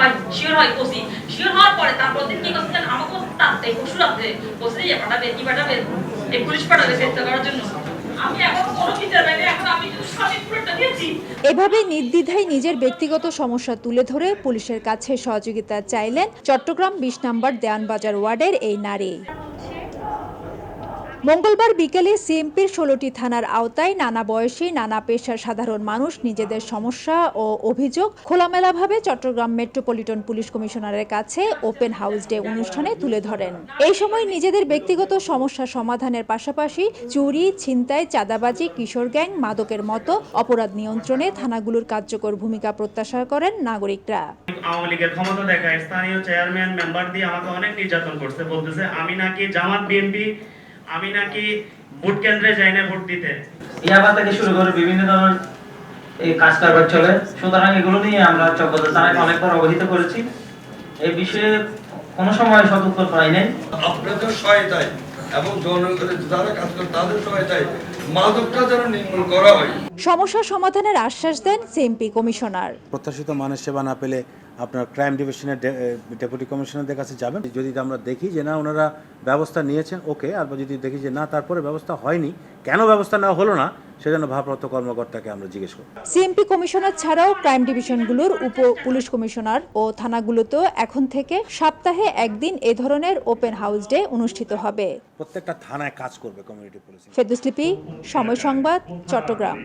হয় শিওর হয় শিওর হওয়ার পরে তারপর দিন কি ওষুধ আছে পাঠাবে কি পাঠাবে এই পুলিশ পাঠাবে চেষ্টা করার জন্য। এভাবে নির্দ্বিধায় নিজের ব্যক্তিগত সমস্যা তুলে ধরে পুলিশের কাছে সহযোগিতা চাইলেন চট্টগ্রাম বিশ নম্বর দেয়ানবাজার ওয়ার্ডের এই নারী। মঙ্গলবার বিকেলে সিএমপির ষোলোটি থানার আওতায় নানা বয়সী, নানা পেশার সাধারণ মানুষ নিজেদের সমস্যা ও অভিযোগ খোলামেলাভাবে চট্টগ্রাম মেট্রোপলিটন পুলিশ কমিশনারের কাছে ওপেন হাউস ডে অনুষ্ঠানে তুলে ধরেন। এই সময় নিজেদের ব্যক্তিগত সমস্যা সমাধানের পাশাপাশি চুরি, ছিনতাই, চাঁদাবাজি, কিশোর গ্যাং, মাদকের মতো অপরাধ নিয়ন্ত্রণে থানাগুলোর কার্যকর ভূমিকা প্রত্যাশা করেন নাগরিকরা। আওয়ামী লীগের ক্ষমতা দেখায় স্থানীয় চেয়ারম্যান মেম্বার দিয়ে আমাকে অনেক নির্যাতন করছে, বলতেছে, আমি নাকি জামাত, বিএনপি আমি নাকি ভোট কেন্দ্রে যাই না ভোট দিতে। ইয়াবা থেকে শুরু করে বিভিন্ন ধরনের এই কাজ কারবার চলে। সুতরাং এগুলো নিয়ে আমরা চব্বদ থানাকে অনেকবার অবহিত করেছি। এই বিষয়ে কোনো সময় সদুত্তর পাই নাই। আপনাদের সহায়তায় এবং জনগণের যারা কাজ করে তাদের সহায়তায় মাদকটা যেন নির্মূল করা হয়। সমস্যা সমাধানের আশ্বাস দেন সিএমপি কমিশনার। প্রত্যাশিত মানের সেবা না পেলে আপনার ক্রাইম ডিভিশনের ডেপুটি কমিশনারদের কাছে যাবেন। যদি আমরা দেখি যে না ওনারা ব্যবস্থা নিয়েছেন ওকে। আর যদি দেখি যে না তারপরে ব্যবস্থা হয়নি কেন ব্যবস্থা নেওয়া হলো না? সেজন্য ভারপ্রাপ্ত কর্মকর্তাকে আমরা জিজ্ঞেস করব। সিএমপি কমিশনার ছাড়াও ক্রাইম ডিভিশনগুলোর উপ পুলিশ কমিশনার ও থানাগুলোতেও এখন থেকে সপ্তাহে একদিন এ ধরনের ওপেন হাউস ডে অনুষ্ঠিত হবে। প্রত্যেকটা থানায় কাজ করবে কমিউনিটি পুলিশ। ফেদুসলিপি সময় সংবাদ চট্টগ্রাম।